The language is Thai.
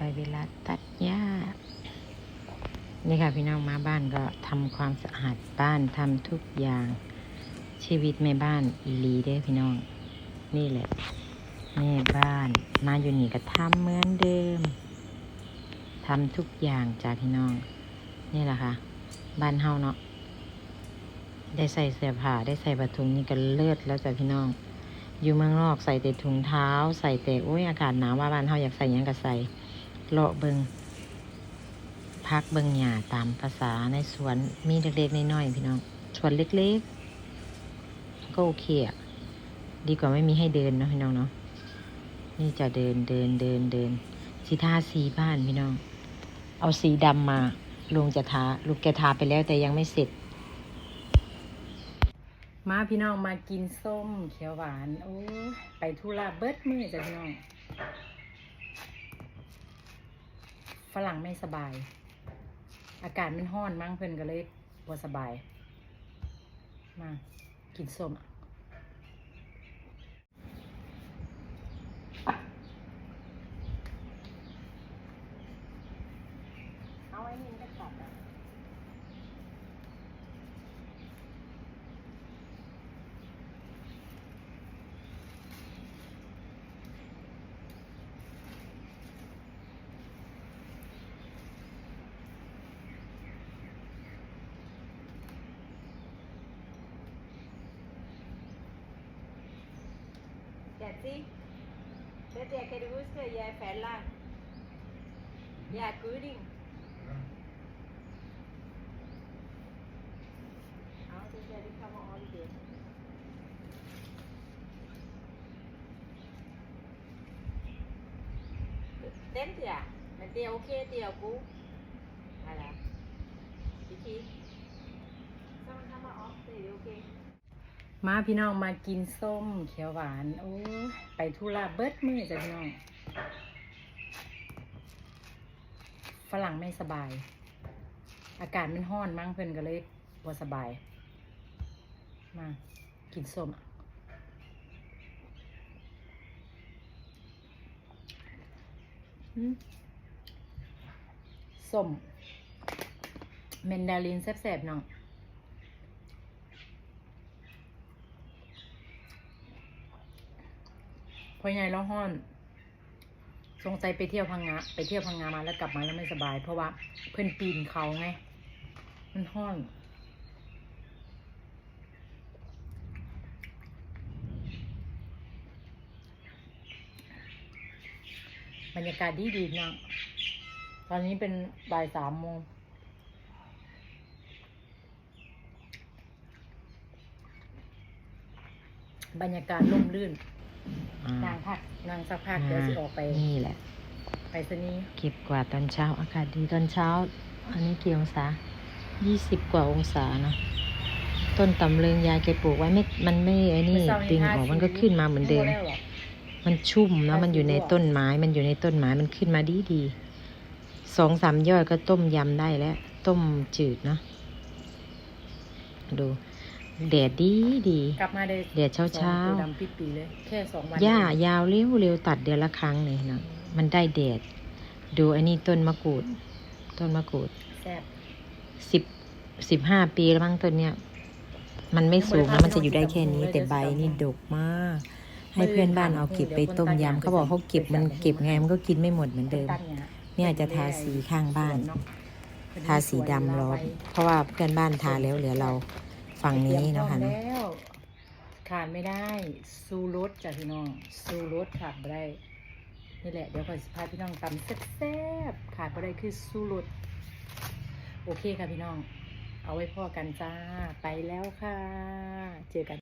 ได้เวลาตัดหญ้า นี่ค่ะพี่น้องมาบ้านก็ทำความสะอาดบ้านทำทุกอย่างชีวิตแม่บ้านอีลีเด้พี่น้อง นี่แหละแม่บ้านมาอยู่นี่ก็ทำเหมือนเดิมทำทุกอย่างจ้าพี่น้อง นี่แหละค่ะ บ้านเฮาเนาะได้ใส่เสื้อผ้าได้ใส่บะทุงนี่ก็เลิศแล้วจ้ะพี่น้อง อยู่เมืองนอกใส่แต่ถุงเท้า ใส่แต่โอ้ยอากาศหนาวว่าบ้านเฮาอยากใส่ยังก็ใส่ เลาะเบิงพักเบิงหญ้าตามภาษาในสวนมีเล็กๆน้อยๆพี่น้องสวนเล็กๆ ก็โอเคอะดีกว่าไม่มีให้เดินเนาะพี่น้องเนาะนี่จะเดินเดินเดินเดินสีทาสีบ้านพี่น้อง เอาสีดำมาลุงจะทาลูกแกทาไปแล้วแต่ยังไม่เสร็จ มาพี่น้องมากินส้มเขียวหวาน โอ้ ไปธุระเบิดมือจ้ะพี่น้อง รั่งไม่สบาย อากาศมันห้อนมั้งเพื่อนก็เลยบ่สบาย มา กินส้ม Dạ, Betsy. Thế thì cái đúng rồi, giờ phải là Dạ, cứ đi Áo thì giờ đi không có đi Đến thì à? Mình tiêu ok tiêu cũ มาพี่น้องมากินส้มเขียวหวาน โอ้ไปธุระเบิดมือจ้ะพี่น้อง ฝรั่งไม่สบาย อากาศมันห้อนมั้งเพิ่อนก็เลยบ่สบาย มา กินส้มอะอืมส้มเมนดารินแซ่บๆน้อง พอใหญ่แล้วห้อนสงสัยไปเที่ยวพังงาไปเที่ยวพังงามาแล้วกลับมาแล้วไม่สบาย เพราะว่าเพื่อนปีนเขาไง มันห้อน บรรยากาศดีดีนะตอนนี้เป็นบ่ายสามโมงบรรยากาศร่มรื่น นางพักนางสักพักเดี๋ยวสิออกไปนี่แหละ ไปสนีย์เก็บกว่าดตอนเช้าอากาศดีตอนเช้า อันนี้กี่องศายี่สิบกว่าองศานะต้นตำลึงยายแกปลูกไว้ไม่ มันไม่ไอ้นี่ดึงออกมันก็ขึ้นมาเหมือนเดิม มันชุ่มนะมันอยู่ในต้นไม้ มันอยู่ในต้นไม้มันขึ้นมาดีดีๆสองสามยอดก็ต้มยำได้แล้ว ต้มจืดเนาะดู แดดดีดีกลับมาได้แดดเช้าเช้าสองตัวดำปิดปีเลยแค่สองวันหญ้ายาวเร็วเร็วตัดเดือนละครั้งเลยนะมันได้แดด ดูอันนี้ต้นมะกรูด ต้นมะกรูดแซ่บสิบสิบห้าปีแล้วมั้งต้นเนี้ยมันไม่สูงนะมันจะอยู่ได้แค่นี้ แต่ใบนี่ดกมาก ให้เพื่อนบ้านเอาเก็บไปต้มยำเขาบอกเขาเก็บมันเก็บไงมันก็กินไม่หมดเหมือนเดิมตั้งเนี่ยเนี่ยจะทาสีข้างบ้าน ทาสีดำล้อมเพราะว่าเพื่อนบ้านทาแล้วเหลือเรา ฝั่งนี้เนาะค่ะเตรีเนาะยมพร้อมแล้วขาดไม่ได้ซูรสจ้ะพี่น้องซูรสขาดไม่ได้นี่แหละเดี๋ยวก่อนสิพาพี่น้องตำแซ่บๆขาดไม่ได้คือซูรสโอเคค่ะพี่น้อง เอาไว้พ่อกันจ้าไปแล้วค่ะ เจอกัน